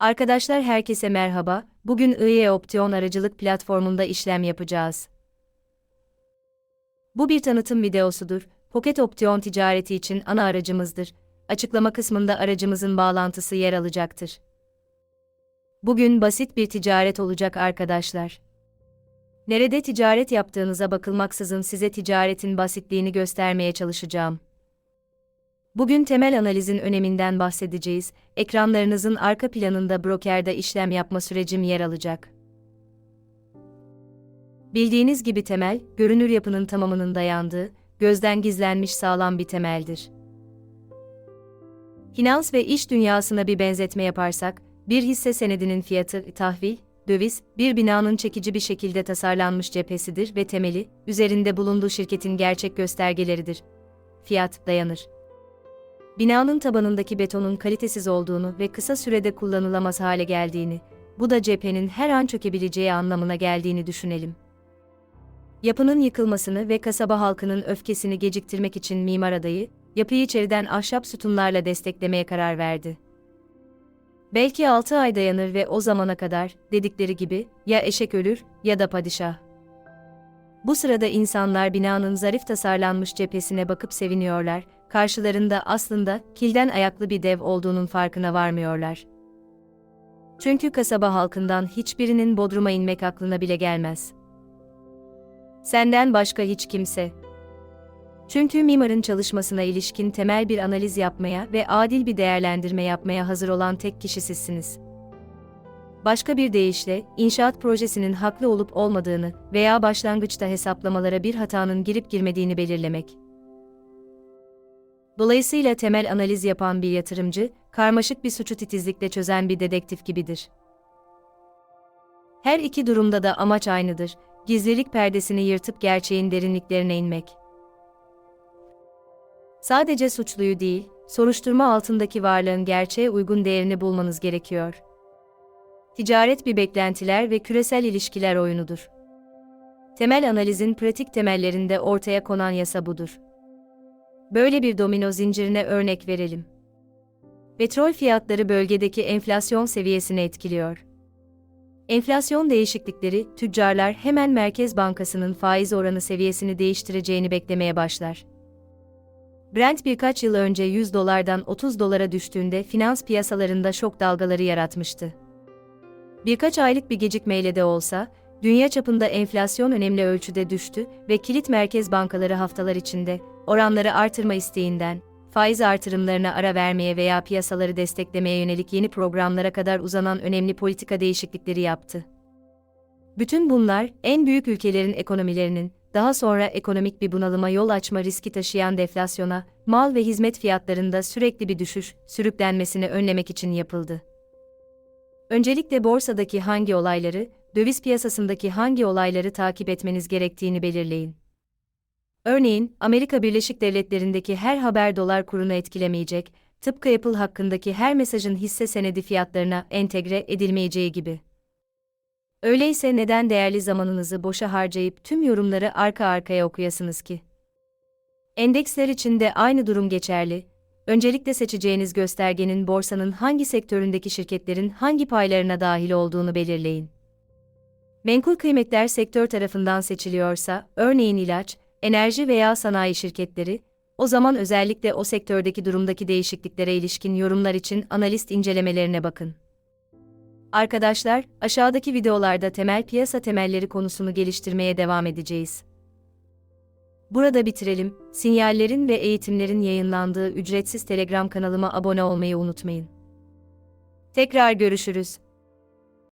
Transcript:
Arkadaşlar herkese merhaba. Bugün IE Option aracılık platformunda işlem yapacağız. Bu bir tanıtım videosudur. Pocket Option ticareti için ana aracımızdır. Açıklama kısmında aracımızın bağlantısı yer alacaktır. Bugün basit bir ticaret olacak arkadaşlar. Nerede ticaret yaptığınıza bakılmaksızın size ticaretin basitliğini göstermeye çalışacağım. Bugün temel analizin öneminden bahsedeceğiz. Ekranlarınızın arka planında brokerde işlem yapma sürecim yer alacak. Bildiğiniz gibi temel, görünür yapının tamamının dayandığı, gözden gizlenmiş sağlam bir temeldir. Finans ve iş dünyasına bir benzetme yaparsak, bir hisse senedinin fiyatı, tahvil, döviz, bir binanın çekici bir şekilde tasarlanmış cephesidir ve temeli, üzerinde bulunduğu şirketin gerçek göstergeleridir. Fiyat, dayanır binanın tabanındaki betonun kalitesiz olduğunu ve kısa sürede kullanılamaz hale geldiğini, bu da cephenin her an çökebileceği anlamına geldiğini düşünelim. Yapının yıkılmasını ve kasaba halkının öfkesini geciktirmek için mimar adayı, yapıyı içeriden ahşap sütunlarla desteklemeye karar verdi. Belki 6 ay dayanır ve o zamana kadar, dedikleri gibi, ya eşek ölür ya da padişah. Bu sırada insanlar binanın zarif tasarlanmış cephesine bakıp seviniyorlar, karşılarında aslında kilden ayaklı bir dev olduğunun farkına varmıyorlar. Çünkü kasaba halkından hiçbirinin Bodrum'a inmek aklına bile gelmez. Senden başka hiç kimse. Çünkü mimarın çalışmasına ilişkin temel bir analiz yapmaya ve adil bir değerlendirme yapmaya hazır olan tek kişi sizsiniz. Başka bir deyişle, inşaat projesinin haklı olup olmadığını veya başlangıçta hesaplamalara bir hatanın girip girmediğini belirlemek. Dolayısıyla temel analiz yapan bir yatırımcı, karmaşık bir suçu titizlikle çözen bir dedektif gibidir. Her iki durumda da amaç aynıdır, gizlilik perdesini yırtıp gerçeğin derinliklerine inmek. Sadece suçluyu değil, soruşturma altındaki varlığın gerçeğe uygun değerini bulmanız gerekiyor. Ticaret bir beklentiler ve küresel ilişkiler oyunudur. Temel analizin pratik temellerinde ortaya konan yasa budur. Böyle bir domino zincirine örnek verelim. Petrol fiyatları bölgedeki enflasyon seviyesini etkiliyor. Enflasyon değişiklikleri, tüccarlar hemen Merkez Bankası'nın faiz oranı seviyesini değiştireceğini beklemeye başlar. Brent birkaç yıl önce 100 dolardan 30 dolara düştüğünde finans piyasalarında şok dalgaları yaratmıştı. Birkaç aylık bir gecikmeyle de olsa, dünya çapında enflasyon önemli ölçüde düştü ve kilit merkez bankaları haftalar içinde oranları artırma isteğinden, faiz artırımlarına ara vermeye veya piyasaları desteklemeye yönelik yeni programlara kadar uzanan önemli politika değişiklikleri yaptı. Bütün bunlar, en büyük ülkelerin ekonomilerinin, daha sonra ekonomik bir bunalıma yol açma riski taşıyan deflasyona, mal ve hizmet fiyatlarında sürekli bir düşüş, sürüklenmesini önlemek için yapıldı. Öncelikle borsadaki hangi olayları, döviz piyasasındaki hangi olayları takip etmeniz gerektiğini belirleyin. Örneğin, Amerika Birleşik Devletleri'ndeki her haber dolar kurunu etkilemeyecek, tıpkı Apple hakkındaki her mesajın hisse senedi fiyatlarına entegre edilmeyeceği gibi. Öyleyse neden değerli zamanınızı boşa harcayıp tüm yorumları arka arkaya okuyasınız ki? Endeksler için de aynı durum geçerli. Öncelikle seçeceğiniz göstergenin borsanın hangi sektöründeki şirketlerin hangi paylarına dahil olduğunu belirleyin. Menkul kıymetler sektör tarafından seçiliyorsa, örneğin ilaç, enerji veya sanayi şirketleri, o zaman özellikle o sektördeki durumdaki değişikliklere ilişkin yorumlar için analist incelemelerine bakın. Arkadaşlar, aşağıdaki videolarda temel piyasa temelleri konusunu geliştirmeye devam edeceğiz. Burada bitirelim. Sinyallerin ve eğitimlerin yayınlandığı ücretsiz Telegram kanalıma abone olmayı unutmayın. Tekrar görüşürüz.